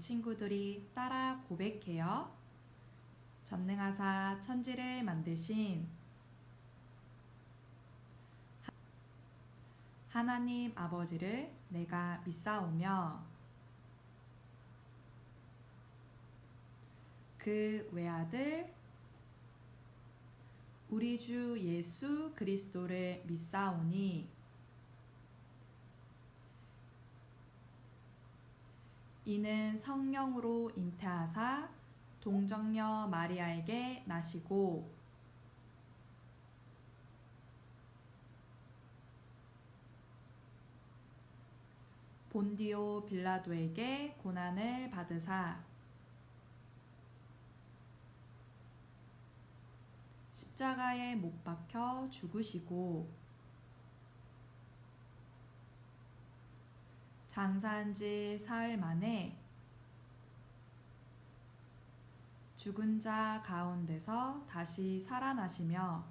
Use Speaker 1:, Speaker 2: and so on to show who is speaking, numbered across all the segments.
Speaker 1: 친구들이 따라 고백해요. 전능하사 천지를 만드신 하나님 아버지를 내가 믿사오며 그 외아들 우리 주 예수 그리스도를 믿사오니 이는 성령으로 잉태하사 동정녀 마리아에게 나시고 본디오 빌라도에게 고난을 받으사 십자가에 못 박혀 죽으시고 장사한 지 사흘 만에 죽은 자 가운데서 다시 살아나시며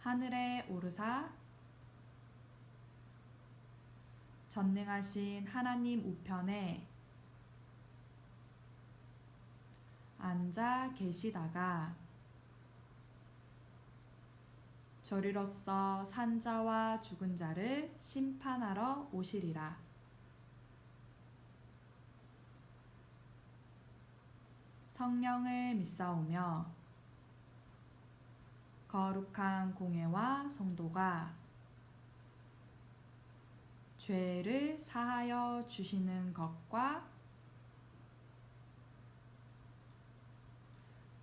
Speaker 1: 하늘에 오르사 전능하신 하나님 우편에 앉아 계시다가 저리로서 산자와 죽은 자를 심판하러 오시리라. 성령을 믿사오며 거룩한 공예와 성도가 죄를 사하여 주시는 것과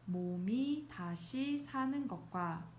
Speaker 1: 몸이 다시 사는 것과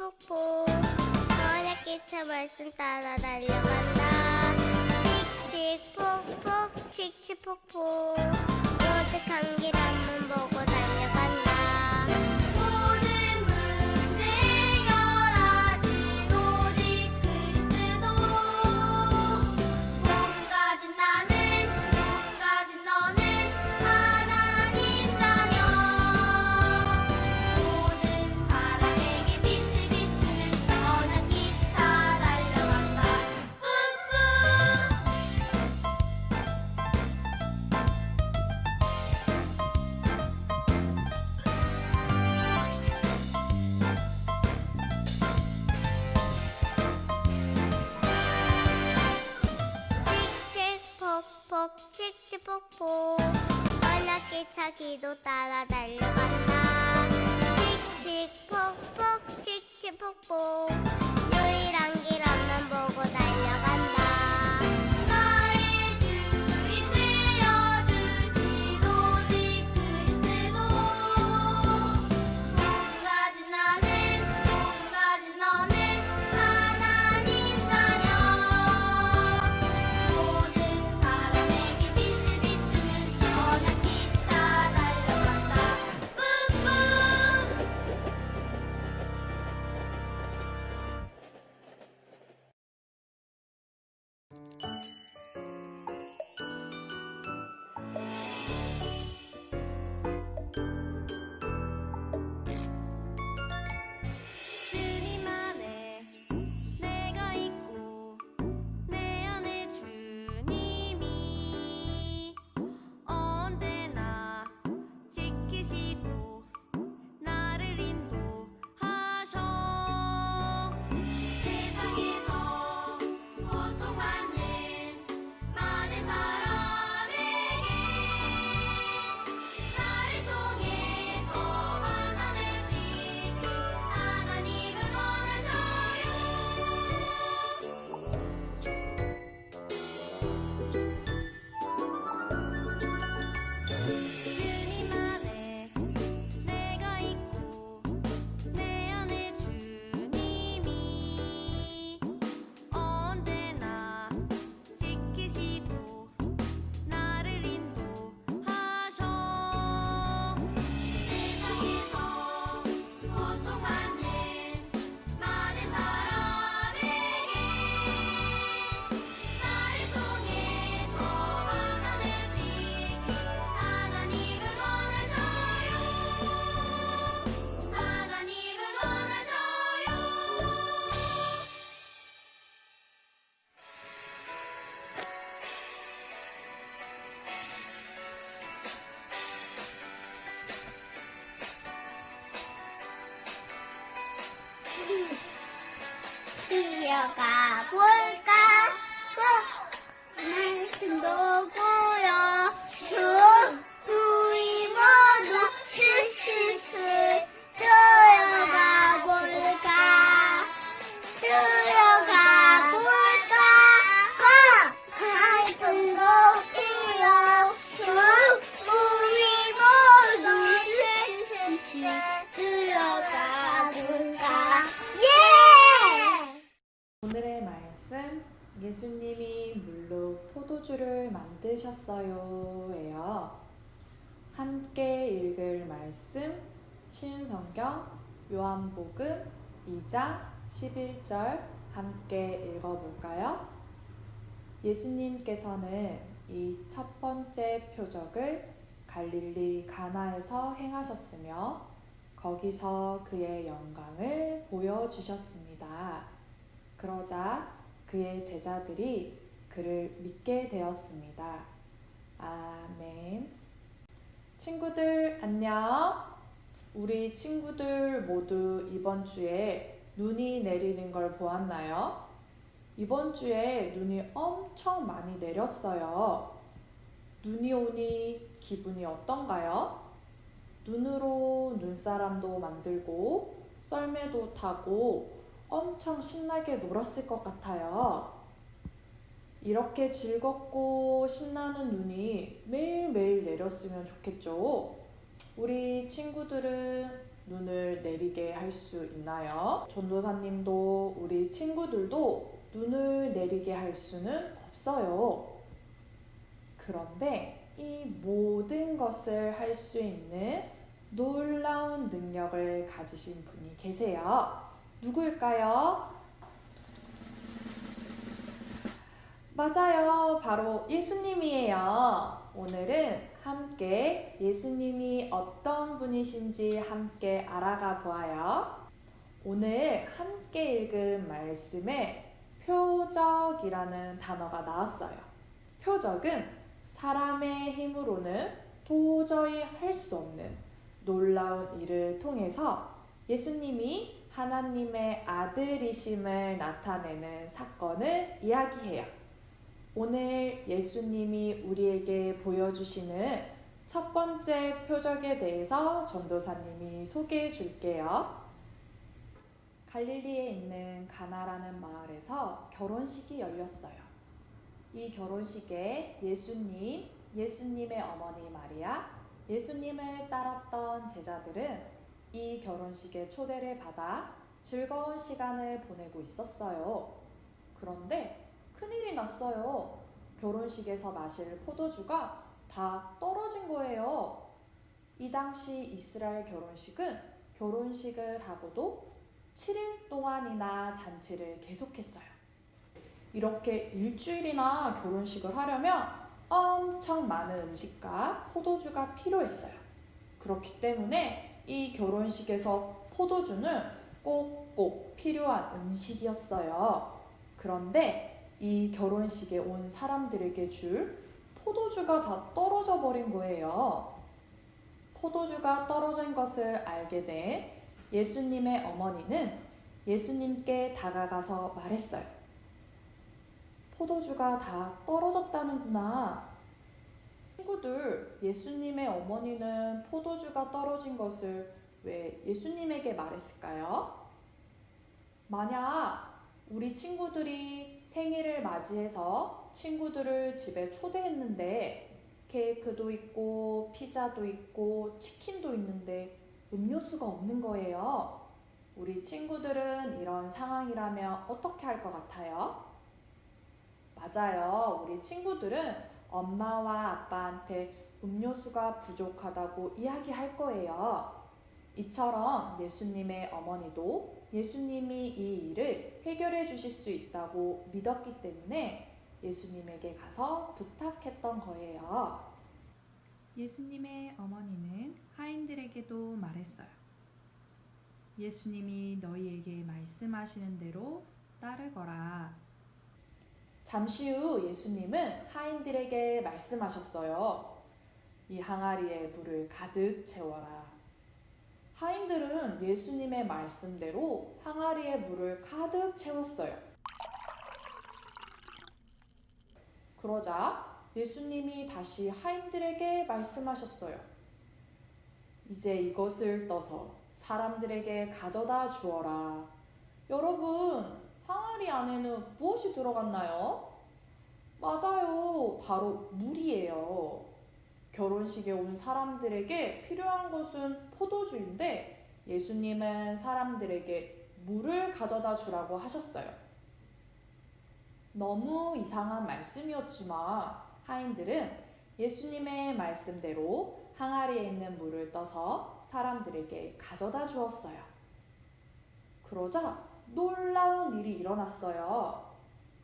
Speaker 2: 폭폭 어렵게 말씀 따라 달려간다. 칙칙 폭폭 칙칙폭폭 오직 한 길 앞만 보고 언약 기차 기도 따라 달려간다 칙칙 폭폭 칙칙 폭폭. 유일한 길 앞만 보고 달
Speaker 1: 포도주를 만드셨어요? 예요. 함께 읽을 말씀 쉬운 성경 요한복음 2장 11절 함께 읽어볼까요? 예수님께서는 이 첫 번째 표적을 갈릴리 가나에서 행하셨으며 거기서 그의 영광을 보여주셨습니다. 그러자 그의 제자들이 그를 믿게 되었습니다. 아멘. 친구들 안녕. 우리 친구들 모두 이번 주에 눈이 내리는 걸 보았나요? 이번 주에 눈이 엄청 많이 내렸어요. 눈이 오니 기분이 어떤가요? 눈으로 눈사람도 만들고 썰매도 타고 엄청 신나게 놀았을 것 같아요. 이렇게 즐겁고 신나는 눈이 매일매일 내렸으면 좋겠죠? 우리 친구들은 눈을 내리게 할 수 있나요? 전도사님도 우리 친구들도 눈을 내리게 할 수는 없어요. 그런데 이 모든 것을 할 수 있는 놀라운 능력을 가지신 분이 계세요. 누구일까요? 맞아요. 바로 예수님이에요. 오늘은 함께 예수님이 어떤 분이신지 함께 알아가 보아요. 오늘 함께 읽은 말씀에 표적이라는 단어가 나왔어요. 표적은 사람의 힘으로는 도저히 할 수 없는 놀라운 일을 통해서 예수님이 하나님의 아들이심을 나타내는 사건을 이야기해요. 오늘 예수님이 우리에게 보여주시는 첫 번째 표적에 대해서 전도사님이 소개해 줄게요. 갈릴리에 있는 가나라는 마을에서 결혼식이 열렸어요. 이 결혼식에 예수님, 예수님의 어머니 마리아, 예수님을 따랐던 제자들은 이 결혼식에 초대를 받아 즐거운 시간을 보내고 있었어요. 그런데 큰일이 났어요. 결혼식에서 마실 포도주가 다 떨어진 거예요. 이 당시 이스라엘 결혼식은 결혼식을 하고도 7일 동안이나 잔치를 계속했어요. 이렇게 일주일이나 결혼식을 하려면 엄청 많은 음식과 포도주가 필요했어요. 그렇기 때문에 이 결혼식에서 포도주는 꼭꼭 필요한 음식이었어요. 그런데 이 결혼식에 온 사람들에게 줄 포도주가 다 떨어져 버린 거예요. 포도주가 떨어진 것을 알게 된 예수님의 어머니는 예수님께 다가가서 말했어요. 포도주가 다 떨어졌다는구나. 친구들, 예수님의 어머니는 포도주가 떨어진 것을 왜 예수님에게 말했을까요? 만약 우리 친구들이 생일을 맞이해서 친구들을 집에 초대했는데 케이크도 있고 피자도 있고 치킨도 있는데 음료수가 없는 거예요. 우리 친구들은 이런 상황이라면 어떻게 할 것 같아요? 맞아요. 우리 친구들은 엄마와 아빠한테 음료수가 부족하다고 이야기할 거예요. 이처럼 예수님의 어머니도 예수님이 이 일을 해결해 주실 수 있다고 믿었기 때문에 예수님에게 가서 부탁했던 거예요.
Speaker 3: 예수님의 어머니는 하인들에게도 말했어요. 예수님이 너희에게 말씀하시는 대로 따르거라.
Speaker 1: 잠시 후 예수님은 하인들에게 말씀하셨어요. 이 항아리에 물을 가득 채워라. 하인들은 예수님의 말씀대로 항아리에 물을 가득 채웠어요. 그러자 예수님이 다시 하인들에게 말씀하셨어요. 이제 이것을 떠서 사람들에게 가져다 주어라. 여러분, 항아리 안에는 무엇이 들어갔나요? 맞아요. 바로 물이에요. 결혼식에 온 사람들에게 필요한 것은 포도주인데 예수님은 사람들에게 물을 가져다 주라고 하셨어요. 너무 이상한 말씀이었지만 하인들은 예수님의 말씀대로 항아리에 있는 물을 떠서 사람들에게 가져다 주었어요. 그러자 놀라운 일이 일어났어요.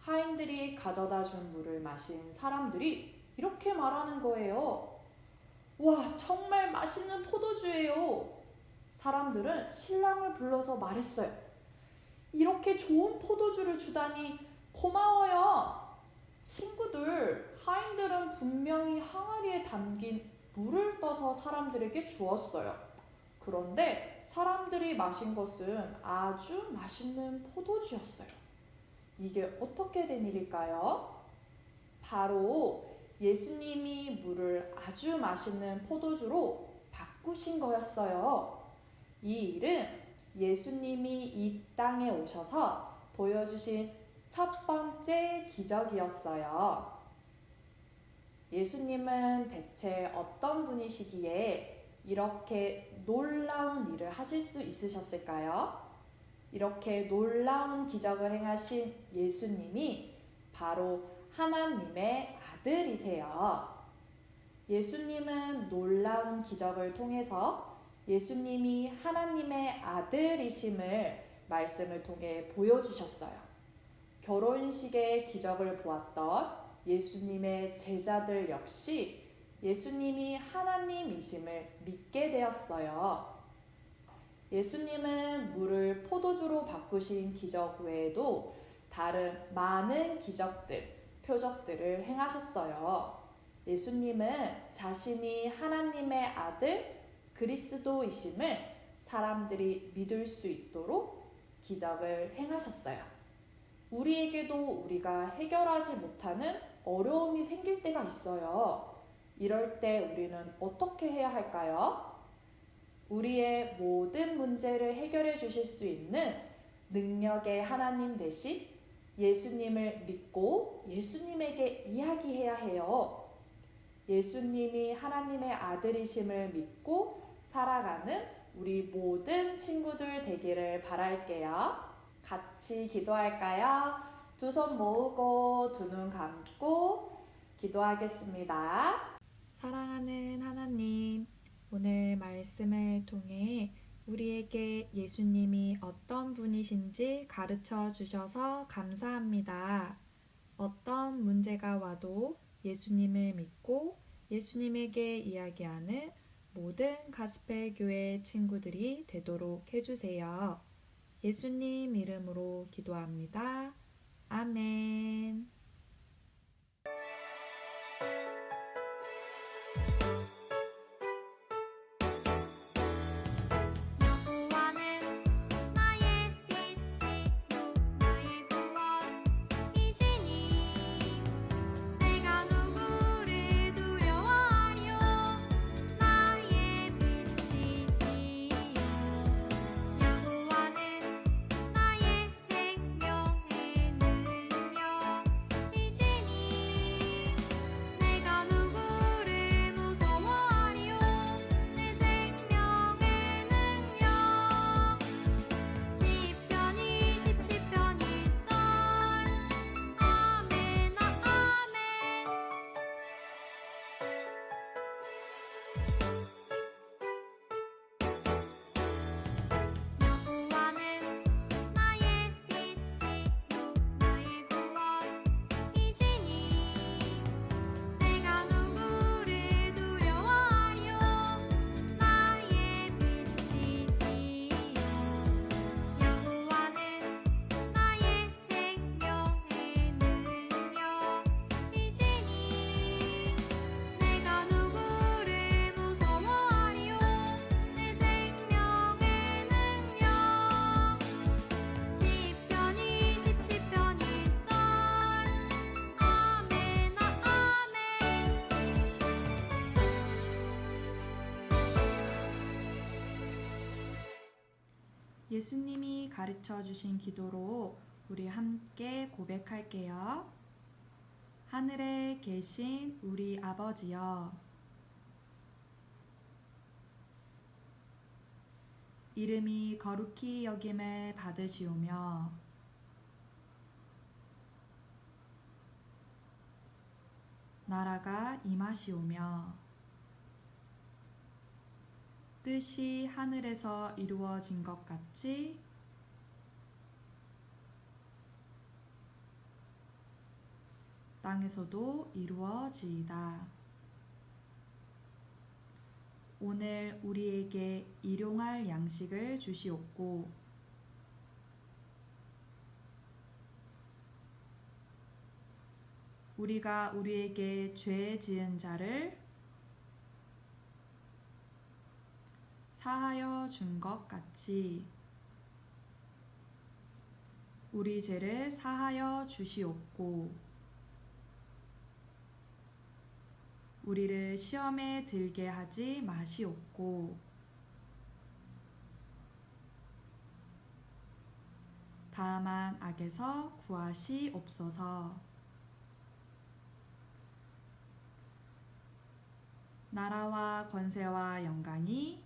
Speaker 1: 하인들이 가져다 준 물을 마신 사람들이 이렇게 말하는 거예요. 와, 정말 맛있는 포도주예요. 사람들은 신랑을 불러서 말했어요. 이렇게 좋은 포도주를 주다니 고마워요. 친구들, 하인들은 분명히 항아리에 담긴 물을 떠서 사람들에게 주었어요. 그런데 사람들이 마신 것은 아주 맛있는 포도주였어요. 이게 어떻게 된 일일까요? 바로 예수님이 물을 아주 맛있는 포도주로 바꾸신 거였어요. 이 일은 예수님이 이 땅에 오셔서 보여주신 첫 번째 기적이었어요. 예수님은 대체 어떤 분이시기에 이렇게 놀라운 일을 하실 수 있으셨을까요? 이렇게 놀라운 기적을 행하신 예수님이 바로 하나님의 아들이세요. 예수님은 놀라운 기적을 통해서 예수님이 하나님의 아들이심을 말씀을 통해 보여주셨어요. 결혼식의 기적을 보았던 예수님의 제자들 역시 예수님이 하나님이심을 믿게 되었어요. 예수님은 물을 포도주로 바꾸신 기적 외에도 다른 많은 기적들, 표적들을 행하셨어요. 예수님은 자신이 하나님의 아들 그리스도이심을 사람들이 믿을 수 있도록 기적을 행하셨어요. 우리에게도 우리가 해결하지 못하는 어려움이 생길 때가 있어요. 이럴 때 우리는 어떻게 해야 할까요? 우리의 모든 문제를 해결해 주실 수 있는 능력의 하나님 대신 예수님을 믿고 예수님에게 이야기해야 해요. 예수님이 하나님의 아들이심을 믿고 살아가는 우리 모든 친구들 되기를 바랄게요. 같이 기도할까요? 두 손 모으고 두 눈 감고 기도하겠습니다.
Speaker 3: 사랑하는 하나님, 오늘 말씀을 통해 우리에게 예수님이 어떤 분이신지 가르쳐 주셔서 감사합니다. 어떤 문제가 와도 예수님을 믿고 예수님에게 이야기하는 모든 가스펠 교회 친구들이 되도록 해주세요. 예수님 이름으로 기도합니다.
Speaker 2: 아멘.
Speaker 3: 예수님이 가르쳐 주신 기도로 우리 함께 고백할게요. 하늘에 계신 우리 아버지여, 이름이 거룩히 여김을 받으시오며,
Speaker 1: 나라가 임하시오며 뜻이 하늘에서 이루어진 것 같이 땅에서도 이루어지이다. 오늘 우리에게 일용할 양식을 주시옵고 우리가 우리에게 죄 지은 자를 사하여 준 것 같이 우리 죄를 사하여 주시옵고 우리를 시험에 들게 하지 마시옵고 다만 악에서 구하시옵소서. 나라와 권세와 영광이